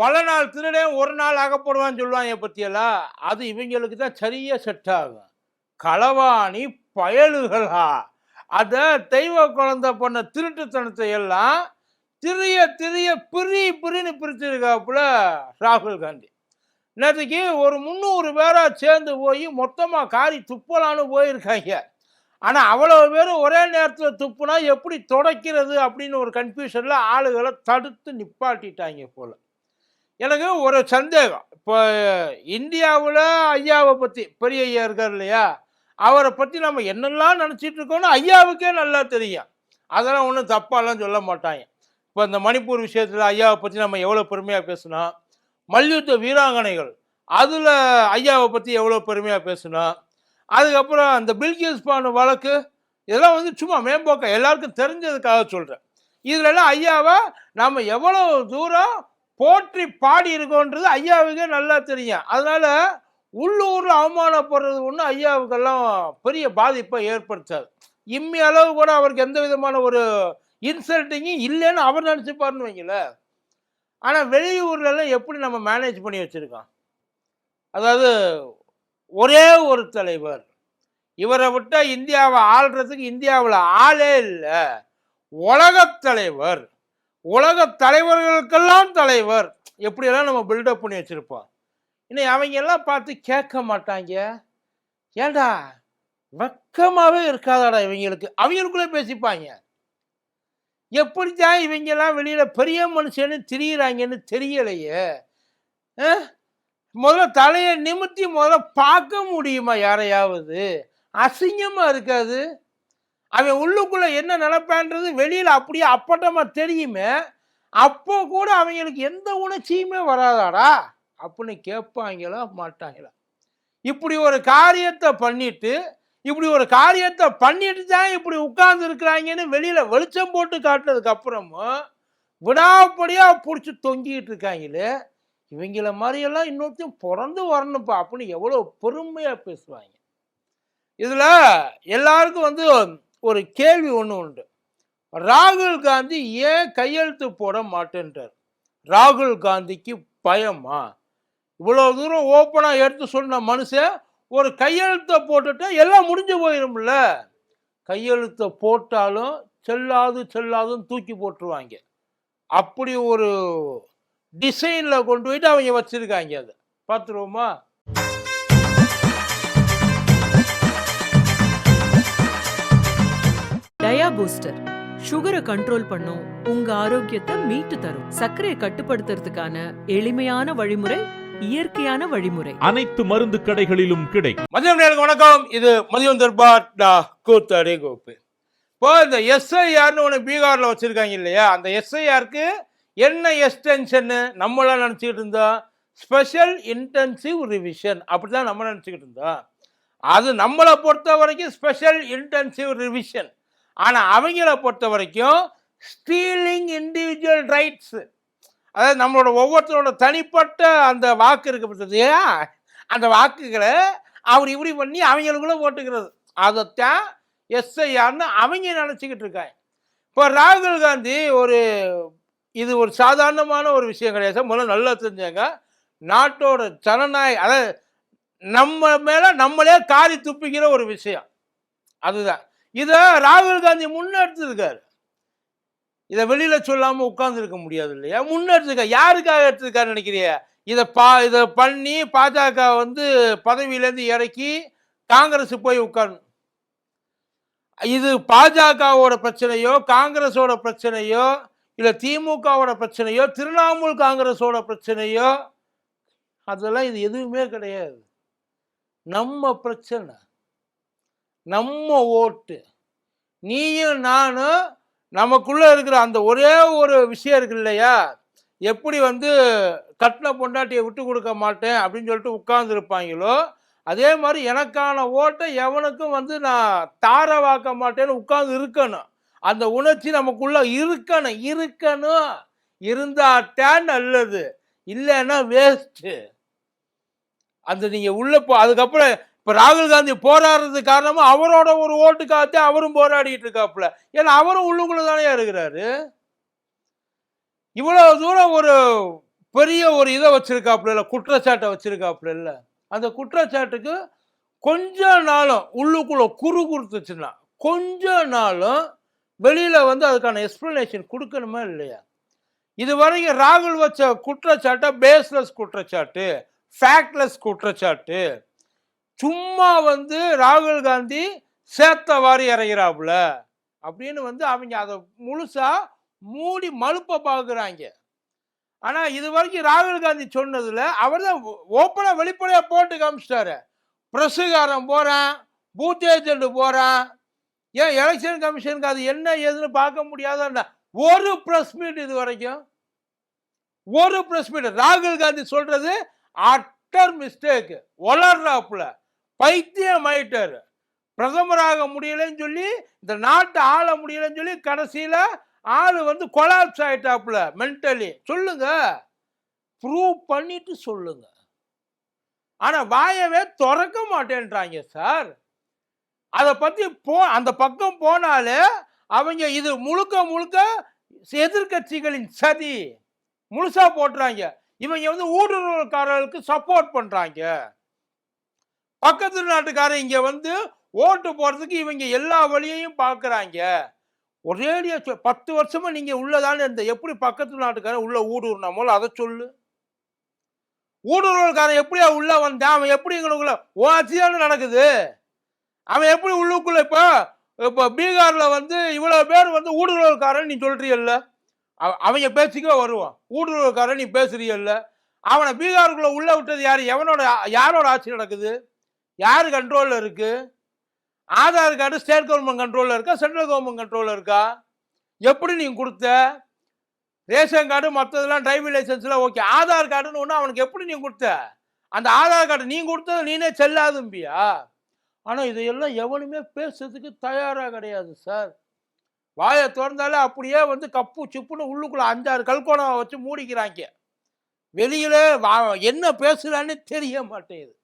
பல நாள் திருடன் ஒரு நாள் அகப்படுவான்னு சொல்லுவாங்க பற்றியெல்லாம் அது இவங்களுக்கு தான் சரியா செட் ஆகும். களவாணி பயலுகளா? அதை தெய்வ குழந்தை பண்ண திருட்டுத்தனத்தை எல்லாம் திரிய திரிய பிரி பிரின்னு பிரிச்சிருக்காப்புல ராகுல் காந்தி. நேற்றுக்கு ஒரு முந்நூறு பேரா சேர்ந்து போய் மொத்தமாக காரி துப்பலான்னு போயிருக்காங்க. ஆனால் அவ்வளோ பேரும் ஒரே நேரத்தில் துப்புனா எப்படி துடைக்கிறது அப்படின்னு ஒரு கன்ஃபியூஷனில் ஆளுகளை தடுத்து நிப்பாட்டிட்டாங்க போல். எனக்கு ஒரு சந்தேகம். இப்போ இந்தியாவில் ஐயாவை பற்றி பெரிய ஐயா இருக்கார் இல்லையா? அவரை பற்றி நம்ம என்னெல்லாம் நினச்சிட்டு இருக்கோம்னு ஐயாவுக்கே நல்லா தெரியும். அதெல்லாம் ஒன்றும் தப்பாலாம் சொல்ல மாட்டாங்க. இப்போ இந்த மணிப்பூர் விஷயத்தில் ஐயாவை பற்றி நம்ம எவ்வளோ பெருமையாக பேசினோம் மல்யுத்த வீராங்கனைகள் அதில் ஐயாவை பற்றி எவ்வளோ பெருமையாக பேசினோம் அதுக்கப்புறம் அந்த பில்கிஸ் பானு வழக்கு இதெல்லாம் வந்து சும்மா மேம்போக்க எல்லாருக்கும் தெரிஞ்சதுக்காக சொல்கிறேன் இதுலலாம் ஐயாவை நாம் எவ்வளோ தூரம் போற்றி பாடி இருக்கோன்றது ஐயாவுக்கே நல்லா தெரியும். அதனால உள்ளூரில் அவமானப்படுறது ஒன்று ஐயாவுக்கெல்லாம் பெரிய பாதிப்பை ஏற்படுத்தாது. இம்மி அளவு கூட அவருக்கு எந்த விதமான ஒரு இன்சல்ட்டிங்கும் இல்லைன்னு அவர் நினச்சிப்பாருன்னு வைங்களேன் ஆனால் வெளியூர்லலாம் எப்படி நம்ம மேனேஜ் பண்ணி வச்சுருக்கோம்? அதாவது ஒரே ஒரு தலைவர். இவரை விட்டால் இந்தியாவை ஆள்றதுக்கு இந்தியாவில் ஆளே இல்லை. உலகத் தலைவர். உலக தலைவர்களுக்கெல்லாம் தலைவர். எப்படியெல்லாம் நம்ம பில்டப் பண்ணி வச்சுருப்போம். இன்னும் அவங்க எல்லாம் பார்த்து கேட்க மாட்டாங்க. ஏண்டா? வெக்கமாகவே இருக்காதாடா இவங்களுக்கு. அவங்களுக்குள்ளே பேசிப்பாங்க. எப்படித்தான் இவங்கெல்லாம் வெளியில் பெரிய மனுஷன்னு திரியிறாங்கன்னு தெரியலையே. முதல்ல தலையை நிமித்தி முதல்ல பார்க்க முடியுமா யாரையாவது? அசிங்கமாக இருக்காது? அவன் உள்ளுக்குள்ளே என்ன நினைப்பான்றது வெளியில் அப்படியே அப்பட்டமா தெரியுமே. அப்போ கூட அவங்களுக்கு எந்த உணர்ச்சியுமே வராதாடா? அப்படின்னு கேட்பாங்களா? மாட்டாங்களா? இப்படி ஒரு காரியத்தை பண்ணிட்டு இப்படி ஒரு காரியத்தை பண்ணிட்டு தான் இப்படி உட்கார்ந்து இருக்கிறாங்கன்னு வெளியில் வெளிச்சம் போட்டு காட்டுறதுக்கு அப்புறமும் விடாப்படியாக பிடிச்சி தொங்கிட்டு இருக்காங்களே. இவங்கள மாதிரியெல்லாம் இன்னொருத்தையும் பிறந்து வரணும்ப்பா அப்படின்னு எவ்வளோ பெருமையாக பேசுவாங்க. இதில் எல்லாருக்கும் வந்து ஒரு கேள்வி ஒன்று உண்டு. ராகுல் காந்தி ஏன் கையெழுத்து போட மாட்டேன்றார்? ராகுல் காந்திக்கு பயமா? இவ்வளோ தூரம் ஓப்பனாக எடுத்து சொன்ன மனுஷன் ஒரு கையெழுத்தை போட்டுட்டு எல்லாம் முடிஞ்சு போயிரும்ல? கையெழுத்தை போட்டாலும் செல்லாது செல்லாதுன்னு தூக்கி போட்டுருவாங்க. அப்படி ஒரு டிசைனில் கொண்டு போயிட்டு அவங்க வச்சுருக்காங்க அதை. பார்த்துருவோமா? பூஸ்டர் சுகரை கண்ட்ரோல் பண்ணும் உங்க ஆரோக்கியத்தை மீட்டு தரும். சர்க்கரையை கட்டுப்படுத்துறதுக்கான எளிமையான வழிமுறை இயற்கையான வழிமுறை. அனைத்து மருந்து கடைகளிலும் கிடைக்கும். மதியம் வணக்கம். இது மதியம் தர்பார் டா கூத்தடி கோப்பு இப்போ இந்த எஸ்ஐஆர்னு ஒன்று பீகாரில் வச்சுருக்காங்க இல்லையா? அந்த எஸ்ஐஆருக்கு என்ன எக்ஸ்டென்ஷன்னு நம்மளாம் நினச்சிக்கிட்டு இருந்தோம். ஸ்பெஷல் இன்டென்சிவ் ரிவிஷன் அப்படி தான் நம்ம நினச்சிக்கிட்டு இருந்தோம். அது நம்மளை பொறுத்த வரைக்கும் ஸ்பெஷல் இன்டென்சிவ் ரிவிஷன் ஆனால் அவங்கள பொறுத்த வரைக்கும் ஸ்டீலிங் இண்டிவிஜுவல் ரைட்ஸ் அதாவது நம்மளோட ஒவ்வொருத்தரோட தனிப்பட்ட அந்த வாக்கு இருக்கு அந்த வாக்குகளை அவர் இப்படி பண்ணி அவங்களுக்குள்ள ஓட்டுக்கிறது அதைத்தான் எஸ்ஐஆர்னு அவங்க நினச்சிக்கிட்டு இருக்காங்க. இப்போ ராகுல் காந்தி ஒரு இது ஒரு சாதாரணமான ஒரு விஷயம் கிடையாது முதல்ல நல்லா தெரிஞ்சாங்க. நாட்டோட ஜனநாயக அதாவது நம்ம மேலே நம்மளே காரி துப்பிக்கிற ஒரு விஷயம். அதுதான். இதை ராகுல் காந்தி முன்னெடுத்திருக்காரு. இதை வெளியில சொல்லாம உட்கார்ந்துருக்க முடியாது இல்லையா? முன்னெடுத்துக்க யாருக்காக எடுத்திருக்காரு நினைக்கிறிய? இதை பா இதை பண்ணி பாஜக வந்து பதவியிலேருந்து இறக்கி காங்கிரஸ் போய் உட்காரணும் இது பாஜகவோட பிரச்சனையோ காங்கிரஸோட பிரச்சனையோ இல்லை திமுகவோட பிரச்சனையோ திரிணாமுல் காங்கிரஸோட பிரச்சனையோ அதெல்லாம் இது எதுவுமே கிடையாது. நம்ம பிரச்சனை. நம்ம ஓட்டு. நீயும் நானும் நமக்குள்ளே இருக்கிற அந்த ஒரே ஒரு விஷயம் இருக்கு இல்லையா? எப்படி வந்து கட்டின பொண்டாட்டியை விட்டு கொடுக்க மாட்டேன் அப்படின்னு சொல்லிட்டு உட்கார்ந்துருப்பாங்களோ அதே மாதிரி எனக்கான ஓட்டை எவனுக்கும் வந்து நான் தார வாக்க மாட்டேன்னு உட்கார்ந்து இருக்கணும். அந்த உணர்ச்சி நமக்குள்ள இருக்கணும் இருக்கணும். இருந்தாத்தான் நல்லது இல்லைன்னா வேஸ்ட்டு அந்த நீங்கள் உள்ள போ அதுக்கப்புறம் இப்போ ராகுல் காந்தி போராடுறது காரணமாக அவரோட ஒரு ஓட்டுக்காகத்தே அவரும் போராடிட்டு இருக்காப்புல. ஏன்னா அவரும் உள்ளுக்குள்ள தானே இருக்கிறாரு. இவ்வளவு தூரம் ஒரு பெரிய ஒரு இதை வச்சிருக்காப்புல இல்லை குற்றச்சாட்டை வச்சிருக்காப்புல இல்லை. அந்த குற்றச்சாட்டுக்கு கொஞ்ச நாளும் உள்ளுக்குள்ள குறு கொடுத்துச்சுன்னா கொஞ்ச நாளும் வெளியில் வந்து அதுக்கான எக்ஸ்பிளனேஷன் கொடுக்கணுமா இல்லையா? இது வரைக்கும் ராகுல் வச்ச குற்றச்சாட்டை பேஸ்லெஸ் குற்றச்சாட்டு ஃபேக்ட்லெஸ் குற்றச்சாட்டு சும்மா வந்து ராகுல் காந்தி சேர்த்த வாரி இறங்கிறாப்புல அப்படின்னு வந்து அவங்க அதை முழுசாக மூடி மழுப்ப பார்க்குறாங்க. ஆனால் இது வரைக்கும் ராகுல் காந்தி சொன்னதில் அவர் தான் ஓப்பனாக வெளிப்படையாக போட்டு காமிச்சிட்டாரு. பிரசுகாரம் போகிறான் பூத் ஏஜென்ட் போகிறான் ஏன் எலெக்ஷன் கமிஷனுக்கு அது என்ன ஏதுன்னு பார்க்க முடியாத ஒரு ப்ரெஸ் மீட் இது வரைக்கும். ஒரு ப்ரெஸ் மீட் ராகுல் காந்தி சொல்கிறது அட்டர் மிஸ்டேக் வளர்றாப்புல பைத்தியம் ஆயிட்டாரு பிரதமராக முடியலன்னு சொல்லி இந்த நாட்டை ஆள முடியலன்னு சொல்லி கடைசியில் ஆள் வந்து கொலாப்ஸ் ஆயிட்டாப்புல மென்டலி சொல்லுங்க. ப்ரூவ் பண்ணிட்டு சொல்லுங்க. ஆனால் வாயவே திறக்க மாட்டேன்றாங்க சார் அதை பற்றி போ அந்த பக்கம் போனாலே அவங்க இது முழுக்க முழுக்க எதிர்க்கட்சிகளின் சதி. முழுசாக போட்டுறாங்க. இவங்க வந்து ஊடுருவல்காரர்களுக்கு சப்போர்ட் பண்ணுறாங்க பக்கத்து நாட்டுக்காரன் இங்க வந்து ஓட்டு போறதுக்கு இவங்க எல்லா வழியையும் பார்க்குறாங்க. ஒரேடியா சொ- பத்து வருஷமா நீங்க உள்ளதானே இருந்த எப்படி பக்கத்து நாட்டுக்காரன் உள்ள ஊடுருனாமோ அதை சொல்லு. ஊடுருவல்காரன் எப்படியா உள்ள வந்தான்? அவன் எப்படி எங்களுக்குள்ள உன் நடக்குது? அவன் எப்படி உள்ளுக்குள்ள இப்போ இப்போ பீகார்ல வந்து இவ்வளவு பேர் வந்து ஊடுருவல்காரன் நீ சொல்றியல்ல? அவ- அவங்க பேச்சுக்கே வருவான். ஊடுருவல்காரன் நீ பேசுறியல்ல? அவனை பீகாருக்குள்ள உள்ள விட்டது யார்? எவனோட யாரோட ஆட்சி நடக்குது? யார் கண்ட்ரோலில் இருக்குது ஆதார் கார்டு ஸ்டேட் கவர்மெண்ட் கண்ட்ரோலில் இருக்கா? சென்ட்ரல் கவர்மெண்ட் கண்ட்ரோலில் இருக்கா? எப்படி நீங்கள் கொடுத்த? ரேஷன் கார்டு மற்றதெல்லாம் டிரைவிங் லைசன்ஸில் ஓகே ஆதார் கார்டுன்னு ஒன்று அவனுக்கு எப்படி நீங்கள் கொடுத்த? அந்த ஆதார் கார்டு நீ கொடுத்தது நீனே செல்லாதும்பியா ஆனால் இதையெல்லாம் எவனுமே பேசுறதுக்கு தயாராக கிடையாது சார் வாயை திறந்தாலே அப்படியே வந்து கப்பு சிப்புன்னு உள்ளுக்குள்ளே அஞ்சாறு கல்கோணம் வச்சு மூடிக்கிறாங்க. வெளியில் வா- என்ன பேசுகிறான்னு தெரிய மாட்டேங்குது.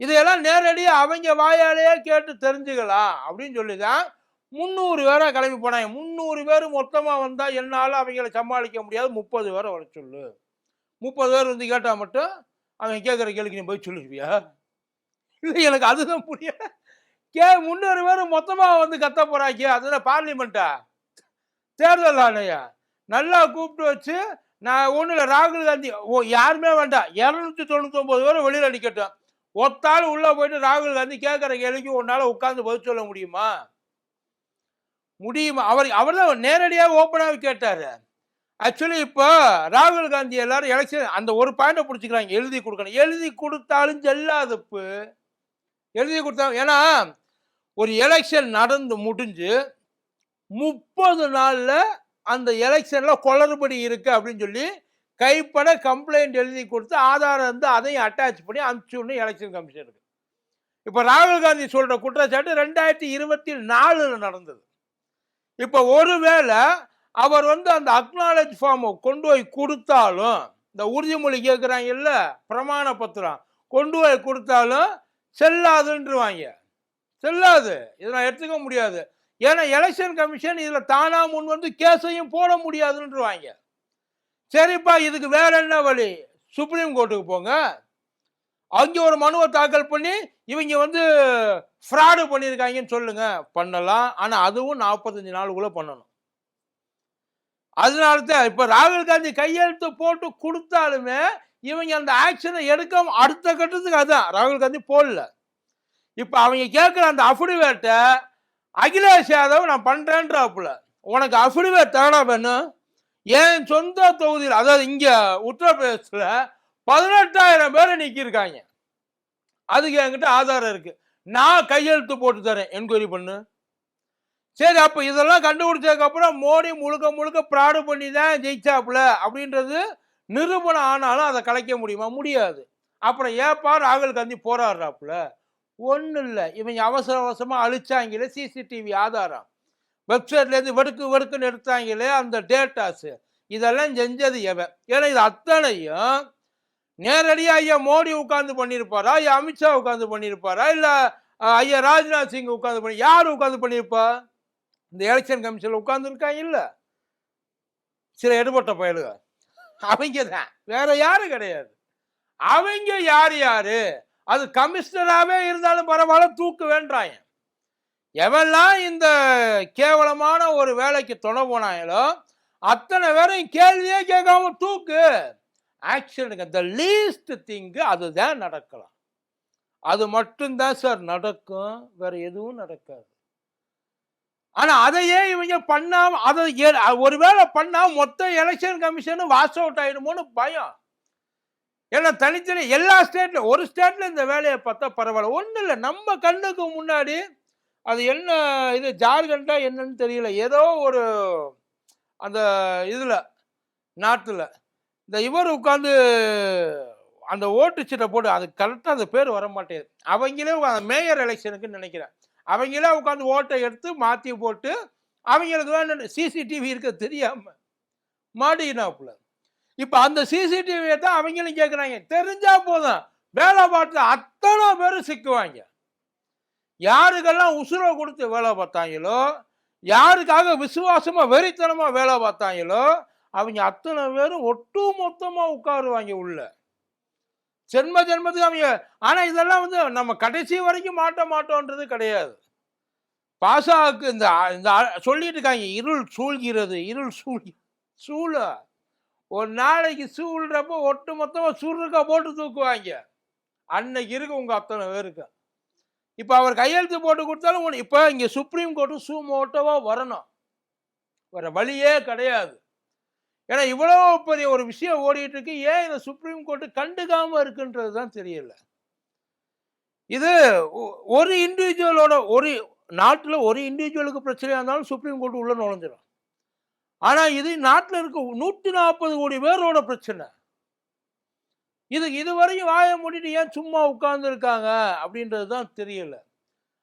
இதையெல்லாம் நேரடியாக அவங்க வாயாலேயே கேட்டு தெரிஞ்சுக்கலாம் அப்படின்னு சொல்லி தான் முந்நூறு பேராக கிளம்பி போனாங்க. முந்நூறு பேர் மொத்தமாக வந்தால் என்னால் அவங்கள சமாளிக்க முடியாது. முப்பது பேரை வர சொல்லு. முப்பது பேர் வந்து கேட்டால் மட்டும் அவன் கேட்குற கேள்விக்கு நீ போய் சொல்லிடுவியா இல்லை எனக்கு அதுதான் புரியல கே முந்நூறு பேர் மொத்தமாக வந்து கத்த போகிறாங்க அதுதான் பார்லிமெண்ட்டா தேர்தல் ஆணையா? நல்லா கூப்பிட்டு வச்சு நான் ஒன்றும் இல்லை ராகுல் காந்தி ஓ யாருமே வேண்டாம். இரநூத்தி தொண்ணூத்தொம்பது பேர் வெளியில் நிற்கட்டும் ஒத்தாள் உள்ளே போயிட்டு ராகுல் காந்தி கேட்குற கேள்விக்கு உன்னால் உட்காந்து பதில் சொல்ல முடியுமா? முடியுமா? அவர் அவர் தான் நேரடியாக ஓப்பனாக கேட்டார். ஆக்சுவலி இப்போ ராகுல் காந்தி எல்லாரும் எலெக்ஷன் அந்த ஒரு பாயிண்டை பிடிச்சிக்கிறாங்க. எழுதி கொடுக்கணும். எழுதி கொடுத்தாலும் செல்லாதப்பு எழுதி கொடுத்தா ஏன்னா ஒரு எலெக்ஷன் நடந்து முடிஞ்சு முப்பது நாளில் அந்த எலெக்ஷனில் குளறுபடி இருக்கு அப்படின்னு சொல்லி கைப்பட கம்ப்ளைண்ட் எழுதி கொடுத்து ஆதாரம் வந்து அதையும் அட்டாச் பண்ணி அனுப்பிச்சுடணும் எலெக்ஷன் கமிஷனுக்கு இப்போ ராகுல் காந்தி சொல்கிற குற்றச்சாட்டு ரெண்டாயிரத்தி இருபத்தி நாலில் நடந்தது. இப்போ ஒருவேளை அவர் வந்து அந்த அக்னாலேஜ் ஃபார்மை கொண்டு போய் கொடுத்தாலும் இந்த உறுதிமொழி கேட்குறாங்கல்ல பிரமாண பத்திரம் கொண்டு போய் கொடுத்தாலும் செல்லாதுன்றவாங்க. செல்லாது. இதை நான் எடுத்துக்க முடியாது. ஏன்னா எலெக்ஷன் கமிஷன் இதில் தானாக முன் வந்து கேஸையும் போட முடியாதுன்றவாங்க. சரிப்பா இதுக்கு வேற என்ன வழி? சுப்ரீம் கோர்ட்டுக்கு போங்க. அங்கே ஒரு மனுவை தாக்கல் பண்ணி இவங்க வந்து ஃப்ராடு பண்ணியிருக்காங்கன்னு சொல்லுங்க. பண்ணலாம். ஆனால் அதுவும் நாற்பத்தஞ்சு நாளுக்குள்ளே பண்ணணும். அதனால தான் இப்போ ராகுல் காந்தி கையெழுத்து போட்டு கொடுத்தாலுமே இவங்க அந்த ஆக்ஷனை எடுக்க அடுத்த கட்டத்துக்கு அதுதான் ராகுல் காந்தி போடல. இப்போ அவங்க கேட்குற அந்த அஃபிடவேட்டை அகிலேஷ் யாதவ் நான் பண்ணுறேன்றாப்புல உனக்கு அஃபிடவேட் தானா வேணும் என் சொந்த தொகுதியில் அதாவது இங்கே உத்தரப்பிரதேசத்தில் பதினெட்டாயிரம் பேர் நிற்கிருக்காங்க அதுக்கு என்கிட்ட ஆதாரம் இருக்கு. நான் கையெழுத்து போட்டு தரேன். என்கொயரி பண்ணு. சரி அப்போ இதெல்லாம் கண்டுபிடிச்சதுக்கு அப்புறம் மோடி முழுக்க முழுக்க ப்ராடு பண்ணி தான் ஜெயிச்சாப்புல அப்படின்றது நிரூபணம் ஆனாலும் அதை கலைக்க முடியுமா? முடியாது. அப்புறம் ஏப்பா ராகுல் காந்தி போராடுறாப்புல? ஒன்றும் இல்லை இவங்க அவசர அவசரமாக அழிச்சாங்களே சிசிடிவி ஆதாரம். வெப்சைட்லேருந்து வெடுக்கு வெடுக்குன்னு எடுத்தாங்களே அந்த டேட்டாஸு இதெல்லாம் செஞ்சது எவன் ஏன்னா இது அத்தனையும் நேரடியாக ஐயா மோடி உட்காந்து பண்ணியிருப்பாரா? ஐயா அமித்ஷா உட்காந்து பண்ணியிருப்பாரா? இல்லை ஐயா ராஜ்நாத் சிங் உட்காந்து பண்ணி யார் உட்காந்து பண்ணியிருப்பா? இந்த எலெக்ஷன் கமிஷனில் உட்காந்துருக்காங்க இல்லை. சில எடுபட்ட பயலுக. அவங்க தான். வேற யாரும் கிடையாது. அவங்க யார் யாரு? அது கமிஷனராகவே இருந்தாலும் பரவாயில்ல தூக்கு வேண்டாங்க எவெல்லாம் இந்த கேவலமான ஒரு வேலைக்கு துணை போனாங்களோ அத்தனை பேரும் கேள்வியே கேட்காம தூக்கு. ஆக்ஷனுக்கு த லீஸ்ட் திங்கு அதுதான் நடக்கலாம். அது மட்டும்தான் சார் நடக்கும். வேற எதுவும் நடக்காது. ஆனால் அதையே இவங்க பண்ணாம அதை ஏ- ஒருவேளை பண்ணால் மொத்த எலெக்ஷன் கமிஷனும் வாஷ் அவுட் ஆயிடுமோன்னு பயம். ஏன்னா தனித்தனி எல்லா ஸ்டேட்லையும் ஒரு ஸ்டேட்ல இந்த வேலையை பார்த்தா பரவாயில்ல. ஒன்றும் இல்லை நம்ம கண்ணுக்கு முன்னாடி அது என்ன இது ஜார்க்கண்டா என்னன்னு தெரியல. ஏதோ ஒரு அந்த இதில் நாட்டில். இந்த இவர் உட்காந்து அந்த ஓட்டு சீட்டை போட்டு அது கரெக்டாக அந்த பேர் வர மாட்டேங்குது. அவங்களே உக்கா- மேயர் எலெக்ஷனுக்குன்னு நினைக்கிறேன். அவங்களே உட்காந்து ஓட்டை எடுத்து மாற்றி போட்டு அவங்களுக்கு வேணும் சிசிடிவி இருக்க தெரியாமல் மாட்டிக்கினாப்புல இப்போ அந்த சிசிடிவியை தான் அவங்களும் கேட்குறாங்க தெரிஞ்சால் போதும். வேலை பார்த்து அத்தனை பேரும் சிக்குவாங்க. யாருக்கெல்லாம் உசுரை கொடுத்து வேலை பார்த்தாங்களோ யாருக்காக விசுவாசமாக வெறித்தனமாக வேலை பார்த்தாங்களோ அவங்க அத்தனை பேரும் ஒட்டு மொத்தமாக உட்காருவாங்க உள்ள. ஜென்ம ஜென்மத்துக்கு அவங்க ஆனால் இதெல்லாம் வந்து நம்ம கடைசி வரைக்கும் மாட்ட மாட்டோன்றது கிடையாது. பாசாவுக்கு இந்த இந்த சொல்லிட்டு இருக்காங்க இருள் சூழ்கிறது இருள் சூழ் சூழ. ஒரு நாளைக்கு சூழ்றப்போ ஒட்டு மொத்தமாக சுருக்கா போட்டு தூக்குவாங்க. அன்னைக்கு இருக்கு உங்கள் அத்தனை பேருக்கு. இப்போ அவர் கையெழுத்து போட்டு கொடுத்தாலும் இப்போ இங்கே சுப்ரீம் கோர்ட்டு சூமோட்டோவாக வரணும். வேற வழியே கிடையாது. ஏன்னா இவ்வளோ பெரிய ஒரு விஷயம் ஓடிட்டு இருக்கு. ஏன் இந்த சுப்ரீம் கோர்ட்டு கண்டுக்காமல் இருக்குன்றது தான் தெரியல. இது ஒ- ஒரு இண்டிவிஜுவலோட ஒரு நாட்டில் ஒரு இண்டிவிஜுவலுக்கு பிரச்சனையாக இருந்தாலும் சுப்ரீம் கோர்ட் உள்ளே நுழைஞ்சிடும் ஆனால் இது நாட்டில் இருக்க நூற்றி நாற்பது கோடி பேரோட பிரச்சனை. இது இதுவரையும் வாய மூடிட்டு ஏன் சும்மா உட்கார்ந்துருக்காங்க? அப்படின்றது தான் தெரியல.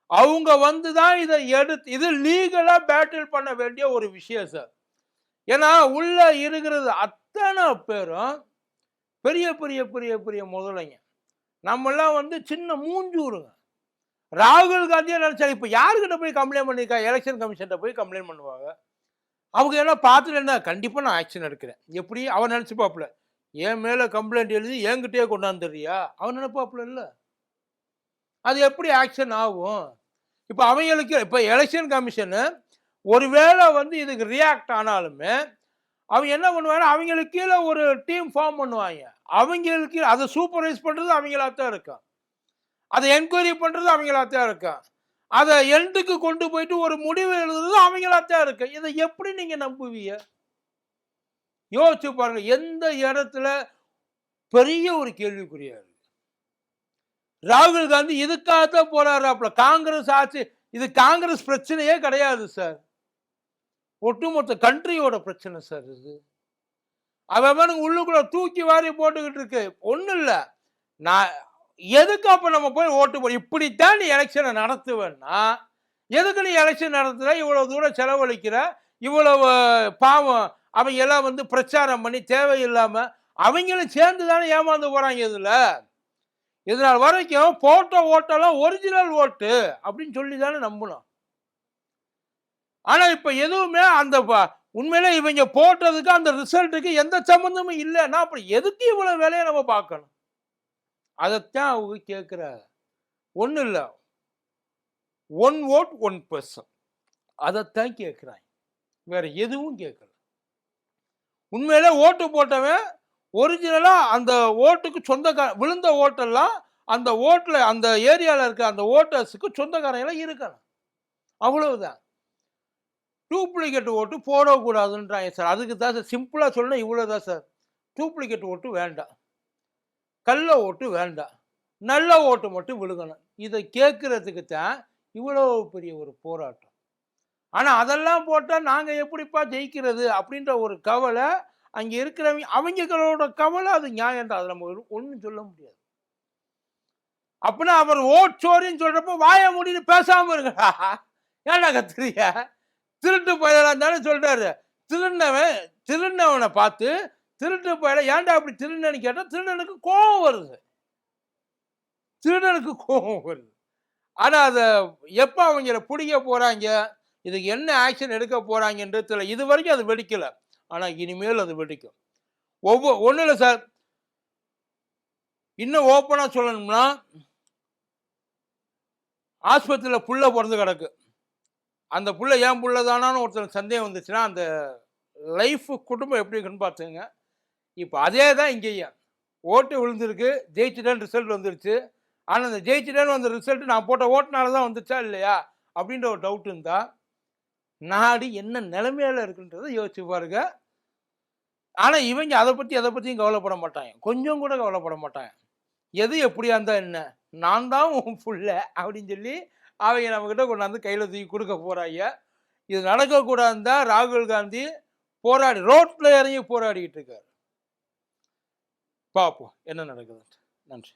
அவங்க வந்து தான் இதை எடுத்து இது லீகலாக பேட்டில் பண்ண வேண்டிய ஒரு விஷயம் சார் ஏன்னா உள்ள இருக்கிறது அத்தனை பேரும் பெரிய பெரிய பெரிய பெரிய முதலைங்க. நம்மெல்லாம் வந்து சின்ன மூஞ்சூருங்க ராகுல் காந்தியை நினைச்சாரு இப்போ யாருக்கிட்ட போய் கம்ப்ளைண்ட் பண்ணியிருக்கா எலெக்ஷன் கமிஷன்கிட்ட போய் கம்ப்ளைண்ட் பண்ணுவாங்க. அவங்க என்ன பார்த்துட்டு என்ன கண்டிப்பாக நான் ஆக்ஷன் எடுக்கிறேன். எப்படி? அவன் நினச்சிப்பாப்புல. என் மேலே கம்ப்ளைண்ட் எழுதி என்கிட்டயே கொண்டாந்துடுறியா? அவன் நினைப்பாப்புல இல்லை. அது எப்படி ஆக்ஷன் ஆகும்? இப்போ அவங்களுக்கு இப்போ எலெக்ஷன் கமிஷனு ஒருவேளை வந்து இதுக்கு ரியாக்ட் ஆனாலுமே அவங்க என்ன பண்ணுவாங்க அவங்களுக்கு கீழே ஒரு டீம் ஃபார்ம் பண்ணுவாங்க. அவங்களுக்கு அதை சூப்பர்வைஸ் பண்ணுறது அவங்களா தான் இருக்கும் அதை என்கொயரி பண்ணுறது அவங்களா தான் இருக்கும் அதை எண்டுக்கு கொண்டு போயிட்டு ஒரு முடிவு எழுதுறது அவங்களா தான் இருக்கு? இதை எப்படி நீங்கள் நம்புவீங்க? யோசிச்சு பாருங்க எந்த இடத்துல பெரிய ஒரு கேள்விக்குறியா இருக்கு. ராகுல் காந்தி இதுக்காகத்தான் போராடுறாப்புல. காங்கிரஸ் ஆட்சி இது காங்கிரஸ் பிரச்சனையே கிடையாது சார். ஒட்டுமொத்த கண்ட்ரியோட பிரச்சனை சார் இது. அவன் உள்ளுக்குள்ள தூக்கி வாரி போட்டுக்கிட்டு இருக்கு. ஒன்றும் இல்லை. நான் எதுக்கு அப்போ நம்ம போய் ஓட்டு போ இப்படித்தான் நீ எலெக்ஷனை நடத்துவேன்னா எதுக்கு நீ எலெக்ஷன் நடத்துகிற இவ்வளோ தூரம் செலவழிக்கிற? இவ்வளவு பாவம் அவங்க எல்லாம் வந்து பிரச்சாரம் பண்ணி தேவையில்லாமல் அவங்களும் சேர்ந்து தானே ஏமாந்து போகிறாங்க இதில். இதனால் வரைக்கும் போட்ட ஓட்டெல்லாம் ஒரிஜினல் ஓட்டு அப்படின்னு சொல்லி தானே நம்பணும். ஆனால் இப்போ எதுவுமே அந்த ப- உண்மையிலே இவங்க போட்டதுக்கு அந்த ரிசல்ட்டுக்கு எந்த சம்மந்தமும் இல்லைன்னா அப்புறம் எதுக்கு இவ்வளோ வேலையை நம்ம பார்க்கணும்? அதைத்தான் அவங்க கேட்குற ஒன்றும் இல்லை. ஒன் ஓட் ஒன் பர்சன் அதைத்தான் கேட்குறாங்க. வேற எதுவும் கேட்கல. உண்மையிலே ஓட்டு போட்டவன் ஒரிஜினலாக அந்த ஓட்டுக்கு சொந்தக்கார விழுந்த ஓட்டெல்லாம் அந்த ஓட்டில் அந்த ஏரியாவில் இருக்க அந்த ஓட்டர்ஸுக்கு சொந்தக்காரங்களாம் இருக்கணும். அவ்வளவுதான். டூப்ளிகேட் ஓட்டு போடக்கூடாதுன்றாங்க சார். அதுக்கு தான் சார் சிம்பிளாக சொல்லணும் இவ்வளோ தான் சார். டூப்ளிகேட் ஓட்டு வேண்டாம். கள்ள ஓட்டு வேண்டாம். நல்ல ஓட்டு மட்டும் விழுகணும். இதை கேட்குறதுக்கு தான் இவ்வளோ பெரிய ஒரு போராட்டம். ஆனால் அதெல்லாம் போட்டால் நாங்கள் எப்படிப்பா ஜெயிக்கிறது அப்படின்ற ஒரு கவலை அங்கே இருக்கிறவங்க அவங்களோட கவலை அது நியாயம் தான். நம்ம ஒன்றும் சொல்ல முடியாது. அப்படின்னா அவர் ஓட் சோரின்னு சொல்கிறப்போ வாய முடின்னு பேசாமல் இருக்கா ஏன்டா கத்துறிய திருட்டு போயிடலாம் இருந்தாலும் சொல்கிறாரு திருநவன் திருநவனை பார்த்து திருட்டு போயிட ஏன்டா அப்படி திருநன்னு கேட்டால் திருடனுக்கு கோபம் வருது. திருடனுக்கு கோபம் வருது. ஆனால் அதை எப்போ அவங்கள பிடிக்க போகிறாங்க இதுக்கு என்ன ஆக்ஷன் எடுக்க போகிறாங்கன்றது தெரியல. இது வரைக்கும் அது வெடிக்கலை. ஆனால் இனிமேல் அது வெடிக்கும். ஒவ்வொரு ஒன்றும் இல்லை சார். இன்னும் ஓப்பனாக சொல்லணும்னா ஆஸ்பத்திரியில் புள்ள பிறந்து கிடக்கு. அந்த புள்ள ஏன் புள்ள தானான்னு ஒருத்தர் சந்தேகம் வந்துச்சுன்னா அந்த லைஃப் குடும்பம் எப்படி இருக்குன்னு பார்த்துங்க இப்போ அதே தான் இங்கேயும். ஓட்டு விழுந்திருக்கு ஜெயிச்சிட்டேன்னு ரிசல்ட் வந்துருச்சு. ஆனால் அந்த ஜெயிச்சிட்டேன்னு வந்த ரிசல்ட் நான் போட்ட ஓட்டுனால தான் வந்துச்சா இல்லையா? அப்படின்ற ஒரு டவுட் இருந்தால் நாடு என்ன நிலைமையில இருக்குன்றதை யோசிச்சு பாருங்க. ஆனால் இவங்க அதை பற்றி எதை பற்றியும் கவலைப்பட மாட்டாங்க. கொஞ்சம் கூட கவலைப்பட மாட்டாங்க. எது எப்படியா இருந்தால் என்ன? நான் தான் உன் புள்ள அப்படின்னு சொல்லி அவங்க நம்மக்கிட்ட கொண்டாந்து கையில் தூக்கி கொடுக்க போகிறாங்க இது நடக்கக்கூடாது தான் ராகுல் காந்தி போராடி ரோட்டில் இறங்கி போராடிக்கிட்டு இருக்காரு. பார்ப்போம் என்ன நடக்குது நன்றி.